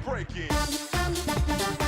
break, it.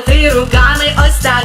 ти руками ось так.